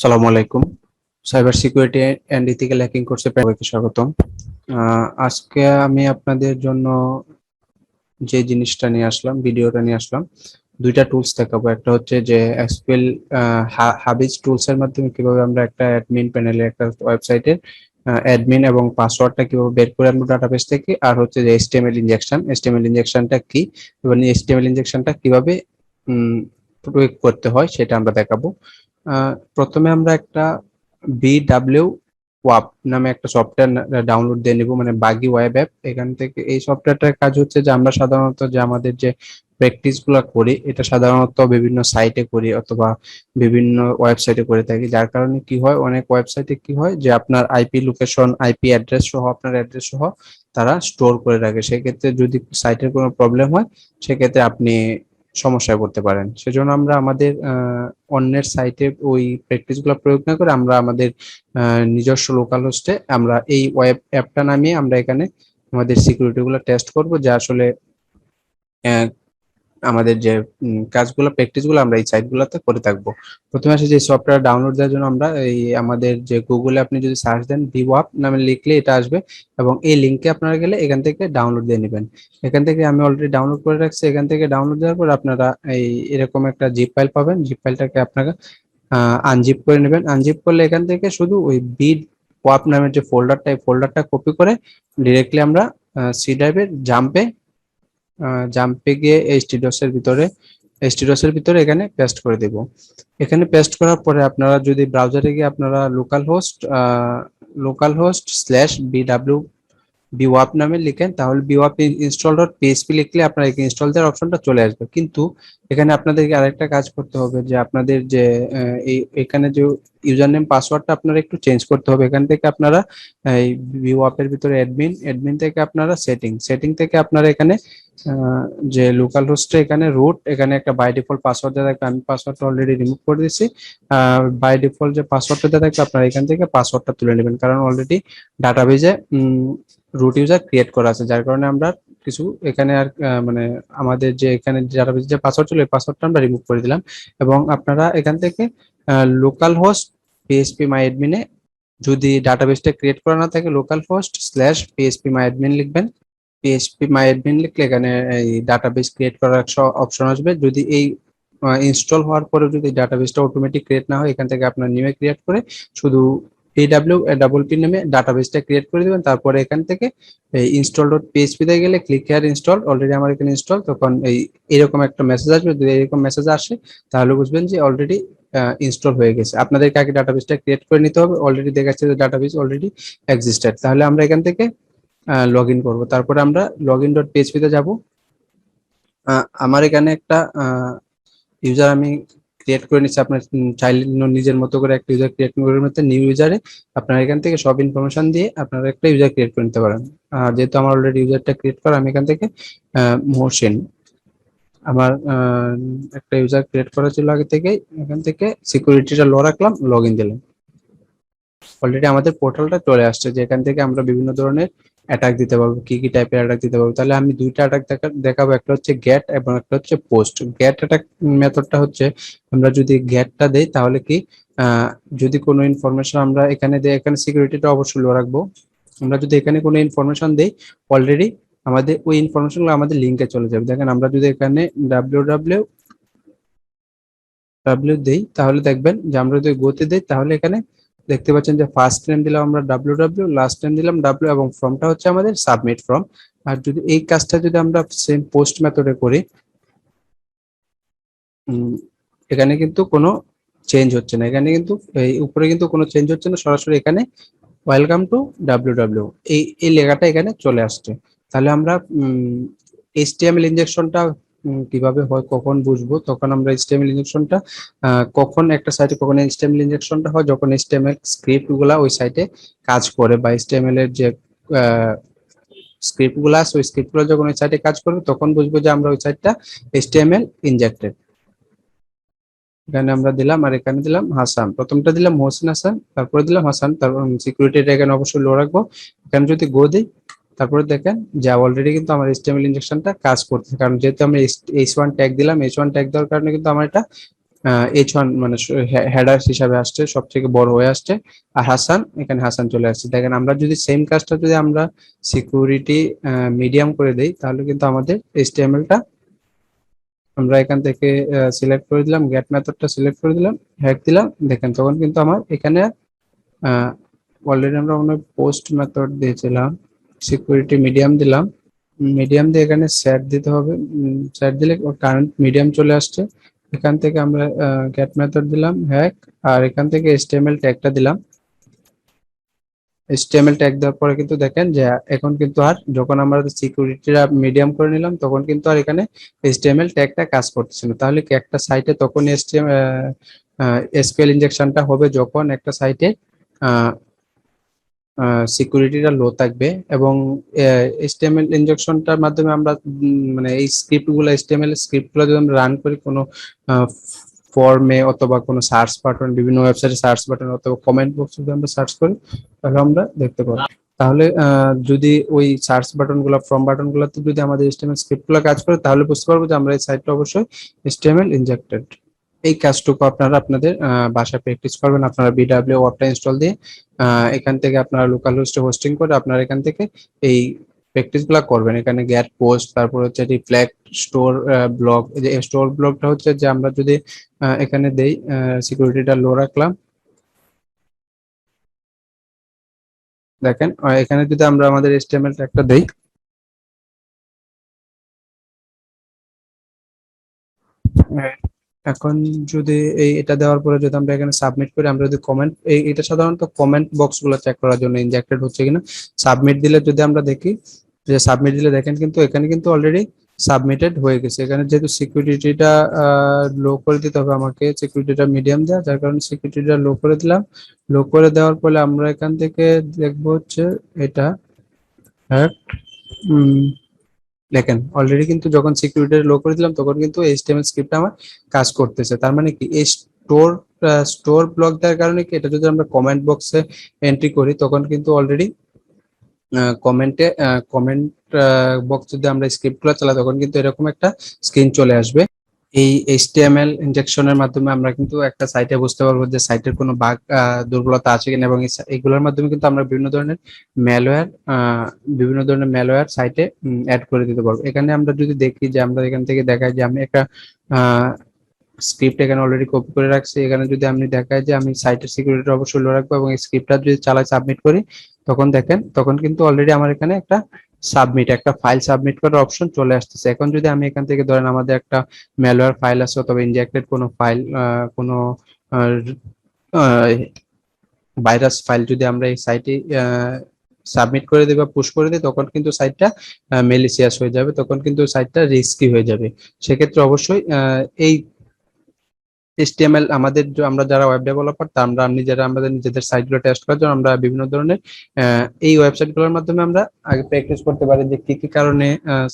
সালামু আলাইকুম। Cyber security and ethical hacking কোর্সে সবাইকে স্বাগতম। আজকে আমি আপনাদের জন্য যে জিনিসটা নিয়ে আসলাম, ভিডিওটা নিয়ে আসলাম, দুইটা টুলস দেখাবো। একটা হচ্ছে যে এসকিউএল হাবিজ টুলস এর মাধ্যমে কীভাবে আমরা একটা অ্যাডমিন প্যানেলে একটা ওয়েবসাইটের অ্যাডমিন এবং পাসওয়ার্ডটা কীভাবে বের করে আনব ডাটাবেস থেকে, আর হচ্ছে যে এসটিএমএল ইনজেকশন এসটিএমএল ইনজেকশনটা কি? এবং এসটিএমএল ইনজেকশনটা কীভাবে প্রয়োগ করতে হয় সেটা আমরা দেখাবো। প্রথমে আমরা একটা বিডাব্লিউ ওয়াপ নামে একটা সফটওয়্যার ডাউনলোড দিয়ে নিব মানে বাগি ওয়েব অ্যাপ এখান থেকে এই সফটওয়্যারটার কাজ হচ্ছে যে আমরা সাধারণত যে আমাদের যে প্র্যাকটিসগুলা করি, এটা সাধারণত বিভিন্ন সাইটে করি অথবা বিভিন্ন ওয়েবসাইটে করে থাকি। যার কারণে কি হয়, অনেক ওয়েবসাইটে কি হয় যে আপনার আইপি লোকেশন আইপি অ্যাড্রেস সহ, আপনার অ্যাড্রেস সহ তারা স্টোর করে রাখে। সেক্ষেত্রে যদি সাইটের কোনো প্রবলেম হয়, সেক্ষেত্রে আপনি সমস্যায় পড়তে পারেন। সেজন্য আমরা আমাদের অন্যের সাইটে ওই প্র্যাকটিসগুলো প্রয়োগ না করে আমরা আমাদের নিজস্ব লোকাল হোস্টে আমরা এই ওয়েব অ্যাপটা নামিয়ে আমরা এখানে আমাদের সিকিউরিটি গুলো টেস্ট করব, যা আসলে আমাদের যে কাজগুলো প্র্যাকটিসগুলো আমরা এই সাইট গুলোতে করে থাকব। প্রথমে আসে যে সফটওয়্যার ডাউনলোড দেওয়ার জন্য আমরা এই আমাদের যে গুগলে আপনি যদি সার্চ দেন ভিওয়াপ নামে লিখলে এটা আসবে এবং এই লিঙ্কে আপনারা গেলে এখান থেকে ডাউনলোড দিয়ে নেবেন। এখান থেকে আমি অলরেডি ডাউনলোড করে রাখছি। এখান থেকে ডাউনলোড দেওয়ার পর আপনারা এই এরকম একটা জিপ ফাইল পাবেন। জিপ ফাইলটাকে আপনারা আনজিপ করে নেবেন। আনজিপ করলে এখান থেকে শুধু ওই বিড ওয়াপ নামের যে ফোল্ডারটা এই ফোল্ডারটা কপি করে ডিরেক্টলি আমরা সি ড্রাইভের জাম্পে জাম্পে গিয়ে এই এর ভিতরে স্টিডসের ভিতরে এখানে পেস্ট করে দেব। এখানে পেস্ট করার পরে আপনারা যদি ব্রাউজারে গিয়ে আপনারা localhost localhost slash BW bwapp নামে লিখেন, তাহলে বিওয়াপ ইনস্টল ডট পিএসপি লিখলে আপনার ইনস্টল দেওয়ার অপশনটা চলে আসবে। কিন্তু এখানে আপনাদেরকে আরেকটা কাজ করতে হবে, যে আপনাদের যে এই, এখানে যে ইউজার নেম পাসওয়ার্ডটা আপনারা একটু চেঞ্জ করতে হবে। এখান থেকে আপনারা এই বিওয়াপের ভিতরে অ্যাডমিন অ্যাডমিন থেকে আপনারা সেটিং সেটিং থেকে আপনারা এখানে যে লোকাল হোস্টে এখানে রুট এখানে একটা বাই ডিফল্ট পাসওয়ার্ড দেওয়া থাকবে। আমি পাসওয়ার্ডটা অলরেডি রিমুভ করে দিয়েছি। বাই ডিফল্ট যে পাসওয়ার্ডটা দেওয়া থাকবে, আপনারা এখান থেকে পাসওয়ার্ডটা তুলে নেবেন। কারণ অলরেডি ডাটাবেজে রুট ইউজার ক্রিয়েট করা আছে, যার কারণে আমরা কিছু এখানে আর মানে আমাদের যে এখানে ডাটাবেজে যে পাসওয়ার্ড ছিল, এই পাসওয়ার্ডটা আমরা রিমুভ করে দিলাম। এবং আপনারা এখান থেকে লোকাল হোস্ট পিএসপি মাই অ্যাডমিনে যদি ডাটাবেসটা ক্রিয়েট করা না থাকে localhost slash PHP my admin লিখবেন। পিএসপি মাই অ্যাডমিন লিখলে এখানে এই ডাটাবেস ক্রিয়েট করার অপশন আসবে। যদি এই ইনস্টল হওয়ার পরে যদি ডাটাবেসটা অটোমেটিক ক্রিয়েট না হয়, এখান থেকে আপনার নিউ ক্রিয়েট করে শুধু এডাব্লিউ ডাবল পি নামে ডাটাবেসটা ক্রিয়েট করে দিবেন। তারপরে এখান থেকে ইনস্টল ডট পিএইচপি তে গেলে ক্লিক হেয়ার ইনস্টল অলরেডি আমার এখানে ইনস্টল তখন এই, এরকম একটা মেসেজ আসবে। যদি এরকম মেসেজ আসে, তাহলে বুঝবেন যে অলরেডি ইনস্টল হয়ে গেছে। আপনাদেরকে আগে ডাটাবেসটা ক্রিয়েট করে নিতে হবে। অলরেডি দেখাচ্ছে যে ডাটাবেস অলরেডি এক্সিস্টেড তাহলে আমরা এখান থেকে লগ ইন করব। তারপরে আমরা লগ ইন ডট পিএইচপি তে যাব। আমার এখানে একটা ইউজার আমি ক্রিয়েট করে নিচ্ছে আপনার চাইলে নিজের মতো করে একটা ইউজার ক্রিয়েট করে নিতে নিউ ইউজারে আপনারা এখান থেকে সব ইনফরমেশন দিয়ে আপনারা একটা ইউজার ক্রিয়েট করে নিতে পারেন। যেহেতু আমার অলরেডি ইউজারটা ক্রিয়েট করা, আমি এখান থেকে মহসিন আমার একটা ইউজার ক্রিয়েট করা ছিল আগে থেকে এখান থেকে সিকিউরিটিটা ল রাখলাম লগ ইন দিলাম। অলরেডি আমাদের পোর্টালটা চলে আসছে যে এখান থেকে আমরা বিভিন্ন ধরনের অ্যাটাক দিতে পারব, কি কি টাইপের অ্যাটাক দিতে পারব। তাহলে আমি দুইটা অ্যাটাক দেখাবো, একটা হচ্ছে গ্যাট এবং একটা হচ্ছে পোস্ট গ্যাট অ্যাটাক মেথডটা হচ্ছে, আমরা যদি গেটটা দেই, তাহলে কি যদি কোনো ইনফরমেশন আমরা এখানে দেই, এখানে সিকিউরিটিটা অবশ্যই লো রাখব। আমরা যদি এখানে কোনো ইনফরমেশন দেই অলরেডি আমাদের ওই ইনফরমেশনগুলো আমাদের লিঙ্কে চলে যাবে। দেখেন, আমরা যদি এখানে ডাব্লিউ ডাব্লিউ ডাব্লিউ দেই, তাহলে দেখবেন যে আমরা যদি গোতে দেই, তাহলে এখানে দেখতে পাচ্ছেন যে ফার্স্ট নেম দিলাম আমরা ডাব্লিউ ডাব্লিউ লাস্ট নেম দিলাম ডাব্লিউ এবং ফর্মটা হচ্ছে আমাদের সাবমিট ফর্ম আর যদি এই কাজটা যদি আমরা সেম পোস্ট মেথডে করি এখানে কিন্তু কোনো চেঞ্জ হচ্ছে না। এখানে কিন্তু, এই উপরে কিন্তু কোনো চেঞ্জ হচ্ছে না। সরাসরি এখানে ওয়েলকাম টু ডাব্লিউ ডাব্লিউ এই এই লেখাটা এখানে চলে আসছে। তাহলে আমরা এইচটিএমএল ইনজেকশনটা কীভাবে হয়, কখন বুঝব? তখন আমরা এইচটিএমএল ইনজেকশনটা কখন একটা সাইটে কখন এইচটিএমএল ইনজেকশনটা হয়, যখন এইচটিএমএল স্ক্রিপ্টগুলা ওই সাইটে কাজ করে বা এর যে স্ক্রিপ্টগুলো আছে, ওই স্ক্রিপ্টগুলো যখন ওই সাইটে কাজ করবে, তখন বুঝব যে আমরা ওই সাইটটা এইচটিএমএল ইনজেক্টেড এখানে আমরা দিলাম আর এখানে দিলাম হাসান। প্রথমটা দিলাম মোহসিন হাসান, তারপরে দিলাম হাসান, তারপর সিকিউরিটিটা এখানে অবশ্যই লো রাখব। এখানে যদি গো দিই তারপরে দেখেন, যে অলরেডি কিন্তু আমার এইচটিএমএল ইনজেকশনটা কাজ করছে। কারণ যেহেতু আমি এইচ ওয়ান ট্যাগ দিলাম এইচ ওয়ান ট্যাগ দেওয়ার কারণে কিন্তু আমার এটা এইচ ওয়ান মানে হেডার হিসাবে আসছে সব থেকে বড় হয়ে আসছে। আর হাসান এখানে হাসান চলে আসছে। দেখেন, আমরা যদি সেম কাজটা যদি আমরা সিকিউরিটি মিডিয়াম করে দেই, তাহলে কিন্তু আমাদের এইচটিএমএলটা আমরা এখান থেকে সিলেক্ট করে দিলাম গেট মেথডটা সিলেক্ট করে দিলাম হ্যাক দিলাম। দেখেন, তখন কিন্তু আমার এখানে অলরেডি আমরা মনে পোস্ট মেথড দিয়েছিলাম। সিকিউরিটি মিডিয়াম দিলাম। মিডিয়াম দিয়ে এখানে সেট দিতে হবে। সেট দিলে কারেন্ট মিডিয়াম চলে আসছে। এখান থেকে আমরা গেট মেথড দিলাম হ্যাক আর এখান থেকে এসটিএমএল ট্যাগটা দিলাম। এসটিএমএল ট্যাগ দেওয়ার পরে কিন্তু দেখেন যে, এখন কিন্তু আর যখন আমরা সিকিউরিটিটা মিডিয়াম করে নিলাম, তখন কিন্তু আর এখানে এসটিএমএল ট্যাগটা কাজ করতেছে না। তাহলে কি একটা সাইটে তখন এসটিএম এসকিউএল ইনজেকশনটা হবে যখন একটা সাইটে সিকিউরিটিটা লো থাকবে এবং এসটিএমএল ইনজেকশনটার মাধ্যমে আমরা মানে এই স্ক্রিপ্টগুলো এসটিএমএল স্ক্রিপ্টগুলো যদি আমরা রান করি কোনো ফর্মে অথবা কোনো সার্চ বাটন বিভিন্ন ওয়েবসাইটে সার্চ বাটন অথবা কমেন্ট বক্স যদি আমরা সার্চ করি, তাহলে আমরা দেখতে পাবো। তাহলে যদি ওই সার্চ বাটনগুলো ফর্ম বাটন গুলোতে যদি আমাদের এসটিএমএল স্ক্রিপ্টগুলো কাজ করে, তাহলে বুঝতে পারব যে আমরা এই সাইটটা অবশ্যই এসটিএমএল ইনজেক্টেড এই কাজটুকু আপনারা আপনাদের বাসায় প্র্যাকটিস করবেন। আপনারা বিডাব্লিউ ওয়ার্ডটা ইনস্টল দিয়ে এখান থেকে আপনারা লোকাল হোস্টে হোস্টিং করে আপনারা এখান থেকে এই প্র্যাকটিসগুলা করবেন। এখানে গ্যাট পোস্ট তারপর হচ্ছে রিফ্লেক্ট স্টোর ব্লক যে স্টোর ব্লকটা হচ্ছে যে আমরা যদি এখানে দেই সিকিউরিটিটা লো রাখলাম। দেখেন এখানে যদি আমরা আমাদের এসটিএমএল একটা দেই এখন যদি এই এটা দেওয়ার পরে যদি আমরা এখানে সাবমিট করি, আমরা যদি কমেন্ট এই এটা সাধারণত কমেন্ট বক্সগুলো চেক করার জন্য ইনজেক্টেড হচ্ছে কিনা। সাবমিট দিলে যদি আমরা দেখি, যে সাবমিট দিলে দেখেন কিন্তু এখানে কিন্তু অলরেডি সাবমিটেড হয়ে গেছে। এখানে যেহেতু সিকিউরিটিটা লো করে দিতে হবে আমাকে সিকিউরিটিটা মিডিয়াম দেওয়া যার কারণে সিকিউরিটিটা লো করে দিলাম। লো করে দেওয়ার পরে আমরা এখান থেকে দেখব হচ্ছে এটা দেখেন অলরেডি কিন্তু যখন সিকিউরিটি লো করে দিলাম তখন কিন্তু এইচটিএমএল স্ক্রিপ্ট আমার কাজ করতেছে। তার মানে কি, এই স্টোর স্টোর ব্লক দেওয়ার কারণে কি, এটা যদি আমরা কমেন্ট বক্সে এন্ট্রি করি, তখন কিন্তু অলরেডি কমেন্টে কমেন্ট বক্স যদি আমরা স্ক্রিপ্টগুলো চালাই, তখন কিন্তু এরকম একটা স্ক্রিন চলে আসবে। এই এইচটিএমএল ইনজেকশনের মাধ্যমে আমরা কিন্তু একটা সাইটে বুঝতে পারব যে সাইটের কোনো বাগ দুর্বলতা আছে কিনা এবং এগুলোর মাধ্যমে কিন্তু আমরা বিভিন্ন ধরনের ম্যালওয়্যার বিভিন্ন ধরনের ম্যালওয়্যার সাইটে অ্যাড করে দিতে পারব। এখানে আমরা যদি দেখি যে আমরা এখান থেকে দেখাই যে আমি একটা স্ক্রিপ্ট এখানে অলরেডি কপি করে রাখছি। এখানে যদি আমি দেখাই যে আমি সাইটের সিকিউরিটি অবশ্যই লো রাখব এবং স্ক্রিপ্টটা যদি চালাই সাবমিট করি, তখন দেখেন, তখন কিন্তু অলরেডি আমার এখানে একটা সাবমিট একটা ফাইল সাবমিট করার অপশন চলে আসতেছে। এখন যদি আমি এখান থেকে ধরেন আমাদের একটা ম্যালওয়্যার ফাইল আছে অথবা ইনজেক্টেড কোনো ফাইল কোনো ভাইরাস ফাইল যদি আমরা এই সাইটে সাবমিট করে দিই বা পুশ করে দিই, তখন কিন্তু সাইটটা মেলিসিয়াস হয়ে যাবে, তখন কিন্তু সাইটটা রিস্কি হয়ে যাবে। সেক্ষেত্রে অবশ্যই এই এইচটিএমএল আমাদের আমরা যারা ওয়েব ডেভেলপার তা আমরা নিজেরা আমাদের নিজেদের সাইটগুলো টেস্ট করার জন্য আমরা বিভিন্ন ধরনের এই ওয়েবসাইটগুলোর মাধ্যমে আমরা আগে প্র্যাকটিস করতে পারি যে কি কি কারণে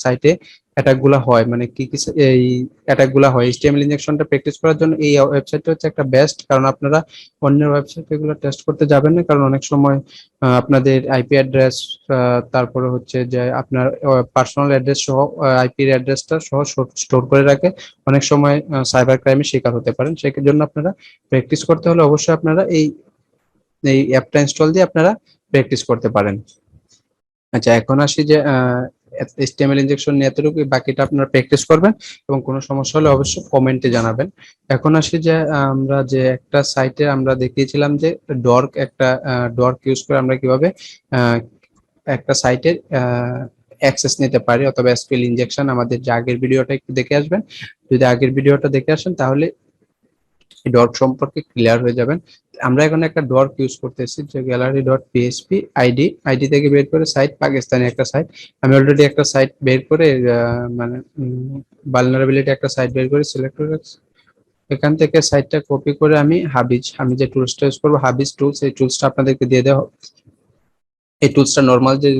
সাইটে অ্যাটাকগুলা হয় মানে কি কি এই অ্যাটাকগুলা হয়। এইচটিএমএল ইনজেকশনটা প্র্যাকটিস করার জন্য এই ওয়েবসাইটটা হচ্ছে একটা বেস্ট কারণ আপনারা অন্যের ওয়েবসাইটে এগুলো টেস্ট করতে যাবেন না, কারণ অনেক সময় আপনাদের আইপি অ্যাড্রেস তারপরে হচ্ছে যে আপনার পার্সোনাল অ্যাড্রেস সহ আইপি অ্যাড্রেসটা সহ স্টোর করে রাখে। অনেক সময় সাইবার ক্রাইমের শিকার হতে পারেন। সেই জন্য আপনারা প্র্যাকটিস করতে হলে অবশ্যই আপনারা এই এই অ্যাপটা ইনস্টল দিয়ে আপনারা প্র্যাকটিস করতে পারেন। আচ্ছা এখন আসি যে এসটিএমএল ইনজেকশন নিয়ে এতটুকু বাকিটা আপনারা প্র্যাকটিস করবেন এবং কোনো সমস্যা হলে অবশ্যই কমেন্টে জানাবেন। এখন আসি যে, আমরা যে একটা সাইটে আমরা দেখিয়েছিলাম যে ডর্ক একটা ডর্ক ইউজ করে আমরা কীভাবে একটা সাইটের অ্যাক্সেস নিতে পারি অথবা এসপিএল ইনজেকশন আমাদের যে আগের ভিডিওটা একটু দেখে আসবেন। যদি আগের ভিডিওটা দেখে আসেন তাহলে ডট সম্পর্কে ক্লিয়ার হয়ে যাবেন। আমরা এখানে একটা ডট ইউজ করতেছি, যে gallery dot PHP ID ID থেকে বের করে সাইট পাকিস্তানি একটা সাইট আমি অলরেডি একটা সাইট বের করে মানে ভালনারেবিলিটি একটা সাইট বের করে সিলেক্ট করে এখান থেকে সাইটটা কপি করে আমি হাবিজ আমি যে টুলসটা ইউজ করব হাবিজ টুলস এই টুলসটা আপনাদেরকে দিয়ে দেওয়া এই টুলসটা নর্মাল যে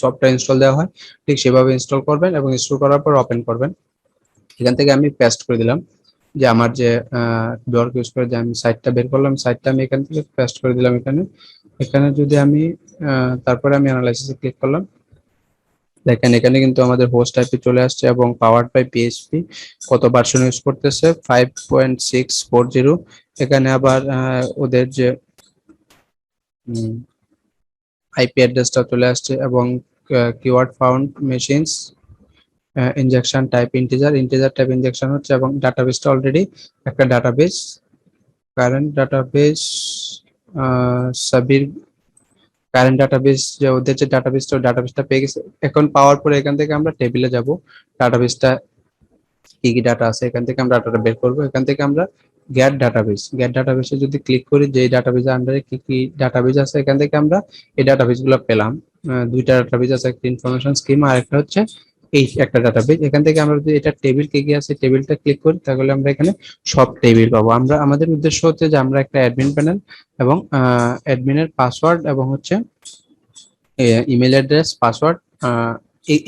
সফটওয়্যার ইনস্টল দেওয়া হয়, ঠিক সেভাবে ইনস্টল করবেন এবং ইনস্টল করার পর ওপেন করবেন। এখান থেকে আমি পেস্ট করে দিলাম। যে আমার যে ডর্ক ইউজ করে যে আমি সাইটটা বের করলাম সাইটটা আমি এখান থেকে পেস্ট করে দিলাম এখানে। এখানে যদি আমি তারপরে আমি অ্যানালাইসিসে ক্লিক করলাম। দেখেন এখানে কিন্তু আমাদের হোস্ট আইপি চলে আসছে এবং পাওয়ার বাই পিএইচপি কত ভার্সন ইউজ করতেছে? Five point six four zero এখানে আবার ওদের যে আইপি অ্যাড্রেসটা চলে আসছে এবং keyword found machines injection type integer integer type injection হচ্ছে এবং ডাটাবেসটা অলরেডি একটা database current database Sabir current database যে ওদের যে ডাটাবেসটা ডাটাবেসটা পেয়ে গেছে। এখন পাওয়ার পরে এখান থেকে আমরা টেবিলে যাব। ডাটাবেসটা কি কি ডাটা আছে, এখান থেকে আমরা ডাটাটা বের করব। এখান থেকে আমরা গ্যাট ডাটাবেস গ্যাট ডাটাবেসে যদি ক্লিক করি যে ডাটাবেসের আন্ডারে কি কি ডাটাবেস আছে, এখান থেকে আমরা এই ডাটাবেসগুলো পেলাম। দুইটা ডাটাবেস আছে, একটা ইনফরমেশন স্কিম আর একটা হচ্ছে এই একটা ডাটাবেস এখান থেকে আমরা যদি এটা টেবিল কে কি আছে টেবিলটা ক্লিক করি, তাহলে আমরা এখানে সব টেবিল পাবো। আমরা, আমাদের উদ্দেশ্য হচ্ছে যে আমরা একটা অ্যাডমিন প্যানেল এবং অ্যাডমিনের পাসওয়ার্ড এবং হচ্ছে ইমেল অ্যাড্রেস পাসওয়ার্ড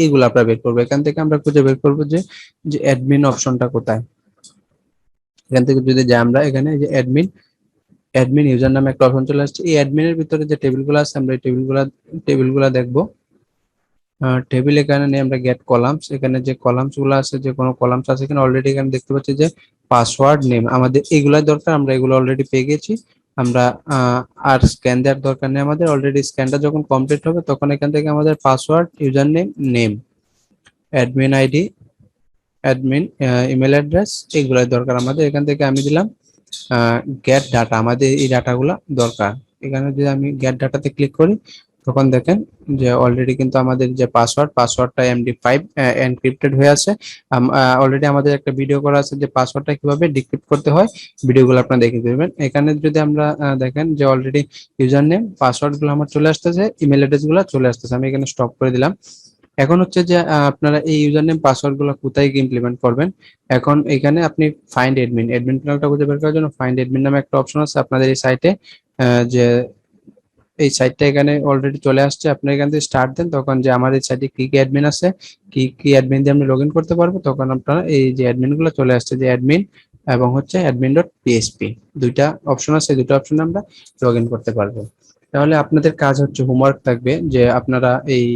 এইগুলো আমরা বের করব। এখান থেকে আমরা খুঁজে বের করব যে যে অ্যাডমিন অপশনটা কোথায়। এখান থেকে যদি যাই আমরা এখানে যে অ্যাডমিন অ্যাডমিন ইউজার নামে একটা অপশন চলে আসছে। এই অ্যাডমিনের ভিতরে যে টেবিলগুলো আছে, আমরা এই টেবিলগুলো টেবিলগুলো দেখব। টেবিল এখানে নিয়ে আমরা গেট কলামস এখানে যে কলামসগুলো আছে, যে কোনো কলামস আছে, এখানে অলরেডি এখানে দেখতে পাচ্ছি যে পাসওয়ার্ড নেম আমাদের এগুলাই দরকার, আমরা এগুলো অলরেডি পেয়ে গেছি। আমরা আর স্ক্যান দেওয়ার দরকার নেই আমাদের অলরেডি স্ক্যানটা যখন কমপ্লিট হবে, তখন এখান থেকে আমাদের password user name name admin ID admin email address এগুলাই দরকার আমাদের। এখান থেকে আমি দিলাম গেট ডাটা আমাদের এই ডাটাগুলো দরকার। এখানে যদি আমি গেট ডাটাতে ক্লিক করি তখন দেখেন যে অলরেডি কিন্তু আমাদের যে পাসওয়ার্ড পাসওয়ার্ডটা এমডি ফাইভ এনক্রিপ্টেড হয়ে আছে। অলরেডি আমাদের একটা ভিডিও করা আছে যে পাসওয়ার্ডটা কীভাবে ডিক্রিপ্ট করতে হয়। ভিডিওগুলো আপনারা দেখে দেবেন এখানে যদি আমরা দেখেন যে অলরেডি ইউজার নেম পাসওয়ার্ডগুলো আমার চলে আসতেছে ইমেল অ্যাড্রেসগুলো চলে আসতেছে। আমি এখানে স্টপ করে দিলাম। এখন হচ্ছে যে আপনারা এই ইউজার নেম পাসওয়ার্ডগুলো কোথায় গিয়ে ইমপ্লিমেন্ট করবেন? এখন এখানে আপনি ফাইন্ড এডমিন এডমিন প্যানেলটা খুঁজে বের করার জন্য ফাইন্ড এডমিন নামে একটা অপশন আছে। আপনাদের এই সাইটে যে এই সাইটটা এখানে অলরেডি চলে আসছে। আপনি এখান থেকে স্টার্ট দেন, তখন যে আমার এই সাইটে কি কি অ্যাডমিন আছে, কি কি অ্যাডমিন দিয়ে আমরা লগ ইন করতে পারব, তখন আপনারা এই যে অ্যাডমিনগুলো চলে আসছে, যে অ্যাডমিন এবং হচ্ছে অ্যাডমিন ডট পিএসপি দুইটা অপশন আছে দুটো অপশনে আমরা লগ ইন করতে পারব। তাহলে আপনাদের কাজ হচ্ছে হোমওয়ার্ক থাকবে, যে আপনারা এই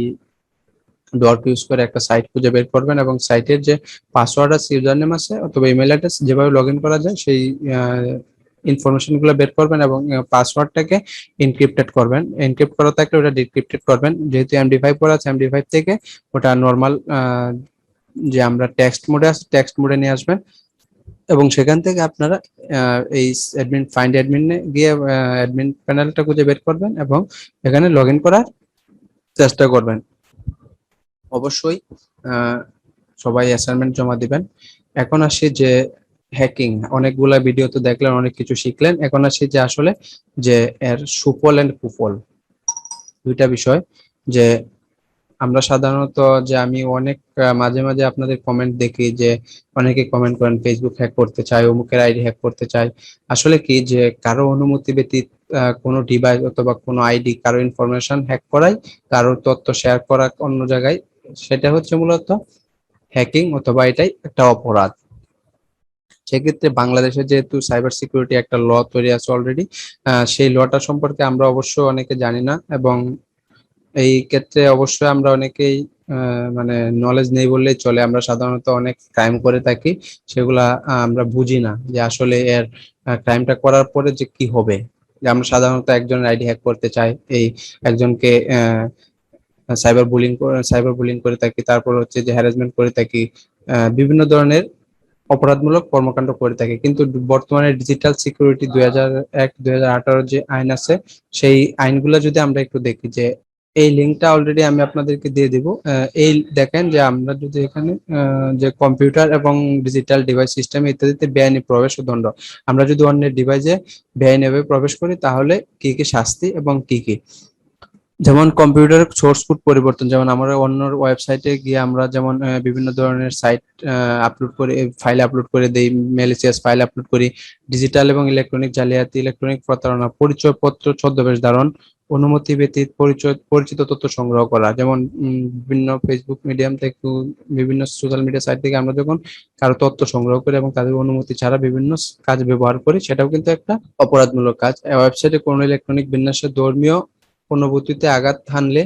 ডট ইউজ করে একটা সাইট খুঁজে বের করবেন এবং সাইটের যে পাসওয়ার্ড আছে ইউজার নেম আছে অথবা ইমেল অ্যাড্রেস যেভাবে লগ ইন করা যায়, সেই ইনফরমেশনগুলো বের করবেন এবং পাসওয়ার্ডটাকে এনক্রিপ্টেড করবেন। এনক্রিপ্ট করা থাকলে ওটা ডিক্রিপ্টেড করবেন। যেহেতু এমডি ফাইভ করা আছে এমডি ফাইভ থেকে ওটা নর্মাল যে আমরা টেক্সট মোডে আছে টেক্সট মোডে নিয়ে আসবেন। এবং সেখান থেকে আপনারা এই অ্যাডমিন ফাইন্ড অ্যাডমিনে গিয়ে অ্যাডমিন প্যানেলটা খুঁজে বের করবেন এবং এখানে লগ করার চেষ্টা করবেন। অবশ্যই সবাই অ্যাসাইনমেন্ট জমা দিবেন। এখন আসি যে হ্যাকিং অনেকগুলা ভিডিও তো দেখলেন, অনেক কিছু শিখলেন। এখন আসি যে আসলে যে এর সুফল এন্ড কুফল। দুইটা বিষয়, যে আমরা সাধারণত যে আমি অনেক মাঝে মাঝে আপনাদের কমেন্ট দেখি যে অনেকে কমেন্ট করেন ফেসবুক হ্যাক করতে চায়, অমুকের আইডি হ্যাক করতে চায়। আসলে কি যে কারও অনুমতি ব্যতীত কোনো ডিভাইস অথবা কোনো আইডি কারও ইনফরমেশন হ্যাক করাই, কারোর তথ্য শেয়ার করা অন্য জায়গায়, সেটা হচ্ছে মূলত হ্যাকিং অথবা এটাই একটা অপরাধ। সেক্ষেত্রে বাংলাদেশে যেহেতু সাইবার সিকিউরিটি একটা ল তৈরি আছে অলরেডি সেই লটা সম্পর্কে আমরা অবশ্য অনেকে জানি না এবং এই ক্ষেত্রে অবশ্যই আমরা অনেকেই মানে নলেজ নেই বললেই চলে। আমরা সাধারণত অনেক ক্রাইম করে থাকি, সেগুলা আমরা বুঝি না যে আসলে এর ক্রাইমটা করার পরে যে কি হবে। যে আমরা সাধারণত একজনের আইডি হ্যাক করতে চাই, এই একজনকে সাইবার বুলিং সাইবার বুলিং করে থাকি, তারপর হচ্ছে যে হ্যারাসমেন্ট করে থাকি বিভিন্ন ধরনের অপরাধমূলক কর্মকাণ্ড করে থাকে। কিন্তু বর্তমানে ডিজিটাল সিকিউরিটি দুই হাজার এক দুই যে আইন আছে সেই আইনগুলো যদি আমরা একটু দেখি যে এই লিঙ্কটা অলরেডি আমি আপনাদেরকে দিয়ে দিব। এই দেখেন যে আমরা যদি এখানে যে কম্পিউটার এবং ডিজিটাল ডিভাইস সিস্টেম ইত্যাদিতে বেআইনি প্রবেশ ও দণ্ড আমরা যদি অন্যের ডিভাইসে বেআইনিভাবে প্রবেশ করি তাহলে কি কি শাস্তি এবং কি কি? যেমন কম্পিউটার সোর্স কোড পরিবর্তন, যেমন আমরা অন্য ওয়েবসাইটে গিয়ে আমরা যেমন বিভিন্ন ধরনের সাইট আপলোড করে ফাইল আপলোড করে দেই ম্যালিসিয়াস ফাইল আপলোড করি ডিজিটাল এবং ইলেকট্রনিক জালিয়াতি ইলেকট্রনিক প্রতারণা, পরিচয়পত্র ছদ্মবেশ ধারণ, অনুমতি ব্যতীত পরিচয়, পরিচিত তথ্য সংগ্রহ করা, যেমন বিভিন্ন ফেসবুক মিডিয়াম থেকে বিভিন্ন সোশ্যাল মিডিয়া সাইট থেকে আমরা যখন কারও তথ্য সংগ্রহ করি এবং তাদের অনুমতি ছাড়া বিভিন্ন কাজ ব্যবহার করি, সেটাও কিন্তু একটা অপরাধমূলক কাজ। ওয়েবসাইটে কোনো ইলেকট্রনিক বিন্যাসে ধর্মীয় অনুভূতিতে আঘাত হানলে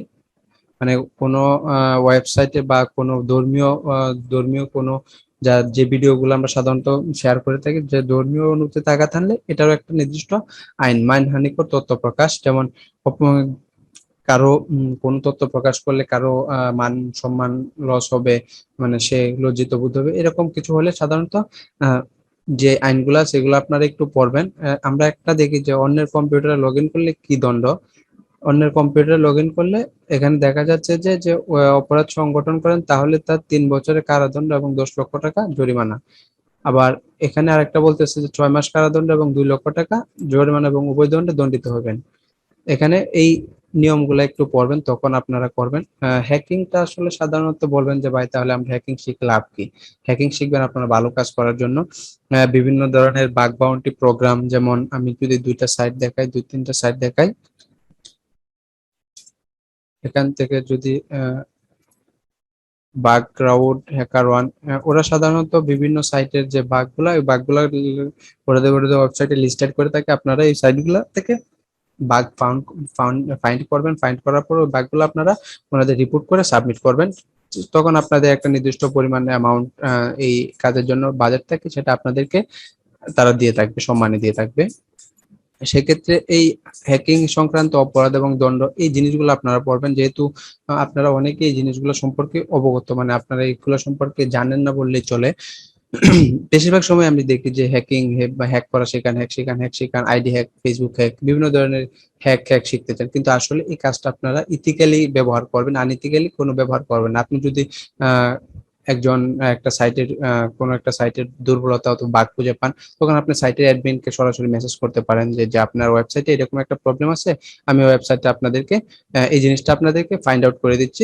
মানে কোনো ওয়েবসাইটে বা কোনো ধর্মীয় ধর্মীয় কোনো যা, যে ভিডিওগুলো আমরা সাধারণত শেয়ার করে থাকি, যে ধর্মীয় অনুভূতি আঘাত হানলে এটারও একটা নির্দিষ্ট আইন মানহানিকর তথ্য প্রকাশ। যেমন কারও কোনো তথ্য প্রকাশ করলে কারও মান সম্মান লস হবে মানে সে লজ্জিত বোধ হবে, এরকম কিছু হলে সাধারণত যে আইনগুলা, সেগুলো আপনারা একটু পড়বেন। আমরা একটা দেখি যে অন্যের কম্পিউটারে লগ ইন করলে কি দণ্ড? অন্যের কম্পিউটারে লগ করলে এখানে দেখা যাচ্ছে যে যে অপরাধ সংগঠন করেন, তাহলে তার তিন বছরের কারাদণ্ড এবং দশ লক্ষ টাকা জরিমানা। আবার এখানে আরেকটা বলতেছে যে, ছয় মাস কারাদণ্ড এবং দুই লক্ষ টাকা জরিমানা এবং উভয় দণ্ডে দণ্ডিত হবেন। এখানে এই নিয়মগুলো একটু পড়বেন, তখন আপনারা করবেন। হ্যাকিংটা আসলে সাধারণত বলবেন যে, ভাই, তাহলে আমরা হ্যাকিং শিখে লাভ কি? হ্যাকিং শিখবেন আপনারা ভালো কাজ করার জন্য। বিভিন্ন ধরনের বাগ বাউন্টি প্রোগ্রাম যেমন আমি যদি দুইটা সাইট দেখাই, দুই তিনটা সাইট দেখাই এখান থেকে যদি বাগ ক্রাউড হ্যাকার ওয়ান ওরা সাধারণত বিভিন্ন সাইটের যে বাগগুলা, ওই বাগগুলা ওদের ওদের ওয়েবসাইটে লিস্টেড করে থাকে। আপনারা এই সাইটগুলা থেকে বাগ ফাউন্ড ফাউন্ড ফাইন্ড করবেন। ফাইন্ড করার পর ওই বাগগুলো আপনারা ওনাদের রিপোর্ট করে সাবমিট করবেন। তখন আপনাদের একটা নির্দিষ্ট পরিমাণে অ্যামাউন্ট এই কাজের জন্য বাজেট থাকে, সেটা আপনাদেরকে তারা দিয়ে থাকবে, সম্মানে দিয়ে থাকবে। সেক্ষেত্রে এই হ্যাকিং সংক্রান্ত অপরাধ এবং দণ্ড, এই জিনিসগুলো আপনারা পড়বেন। যেহেতু আপনারা অনেকে এই জিনিসগুলো সম্পর্কে অবগত মানে আপনারা এইগুলো সম্পর্কে জানেন না বললেই চলে। বেশিরভাগ সময় আমি দেখি যে হ্যাকিং বা হ্যাক করা শেখান হ্যাক শেখান হ্যাক শেখান আইডি হ্যাক ফেসবুক হ্যাক বিভিন্ন ধরনের হ্যাক হ্যাক শিখতে চান। কিন্তু আসলে এই কাজটা আপনারা ইথিক্যালি ব্যবহার করবেন আনইথিক্যালি কোনো ব্যবহার করবেন আপনি যদি একজন একটা সাইটের কোনো একটা সাইটের দুর্বলতা অথবা বাগ খুঁজে পান, তখন আপনি সাইটের অ্যাডমিনকে সরাসরি মেসেজ করতে পারেন যে যে আপনার ওয়েবসাইটে এরকম একটা প্রবলেম আছে, আমি ওয়েবসাইটে আপনাদেরকে এই জিনিসটা আপনাদেরকে ফাইন্ড আউট করে দিচ্ছি।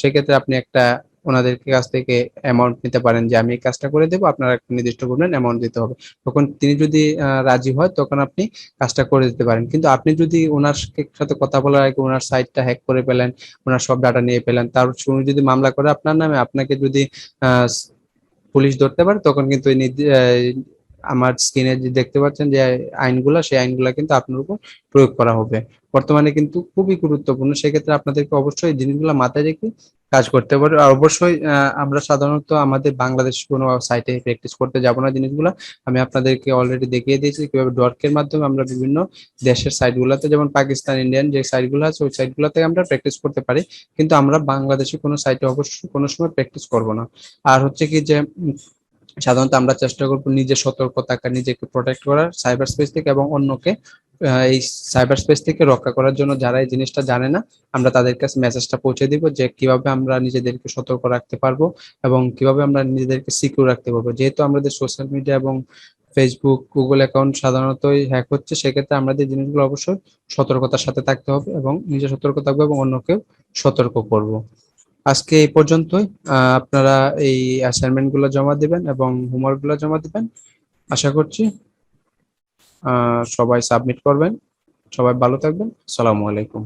সেক্ষেত্রে আপনি একটা ওনাদের কাছ থেকে অ্যামাউন্ট নিতে পারেন যে, আমি এই কাজটা করে দেবো, আপনারা একটা নির্দিষ্ট পরিমাণ অ্যামাউন্ট দিতে হবে। তখন তিনি যদি রাজি হয়, তখন আপনি কাজটা করে দিতে পারেন। কিন্তু আপনি যদি ওনার সাথে কথা বলার আগে ওনার সাইটটা হ্যাক করে পেলেন ওনার সব ডাটা নিয়ে পেলেন তার শুনে যদি মামলা করে আপনার নামে, আপনাকে যদি পুলিশ ধরতে পারে, তখন কিন্তু আমার স্ক্রিনে যে দেখতে পাচ্ছেন যে আইনগুলা, সেই আইনগুলা কিন্তু আপনার উপর প্রয়োগ করা হবে। বর্তমানে কিন্তু খুবই গুরুত্বপূর্ণ। সেক্ষেত্রে আপনাদেরকে অবশ্যই এই জিনিসগুলো মাথায় রেখে কাজ করতে পারে আর অবশ্যই আমরা সাধারণত আমাদের বাংলাদেশ কোনো সাইটে প্র্যাকটিস করতে যাব না জিনিসগুলো। আমি আপনাদেরকে অলরেডি দেখিয়ে দিয়েছি কীভাবে ডর্কের মাধ্যমে আমরা বিভিন্ন দেশের সাইটগুলোতে যেমন পাকিস্তান ইন্ডিয়ান যে সাইটগুলো আছে, ওই সাইটগুলোতে আমরা প্র্যাকটিস করতে পারি। কিন্তু আমরা বাংলাদেশে কোনো সাইটে অবশ্যই কোনো সময় প্র্যাকটিস করব না। আর হচ্ছে কি যে সাধারণত আমরা চেষ্টা করব নিজে সতর্ক থাকা নিজেকে প্রোটেক্ট করার সাইবার স্পেস থেকে এবং অন্যকে এই সাইবার স্পেস থেকে রক্ষা করার জন্য যারা এই জিনিসটা জানে না, আমরা তাদের কাছে মেসেজটা পৌঁছে দিব যে কীভাবে আমরা নিজেদেরকে সতর্ক রাখতে পারব এবং কীভাবে আমরা নিজেদেরকে সিকিউর রাখতে পারব। যেহেতু আমাদের সোশ্যাল মিডিয়া এবং ফেসবুক গুগল অ্যাকাউন্ট সাধারণতই হ্যাক হচ্ছে, সেক্ষেত্রে আমাদের জিনিসগুলো অবশ্যই সতর্কতার সাথে থাকতে হবে এবং নিজে সতর্ক থাকব এবং অন্যকেও সতর্ক করব। আজকে এই পর্যন্তই। আপনারা এই অ্যাসাইনমেন্টগুলো জমা দিবেন এবং হোমওয়ার্কগুলো জমা দিবেন। আশা করছি সবাই সাবমিট করবেন। সবাই ভালো থাকবেন। আসসালামু আলাইকুম।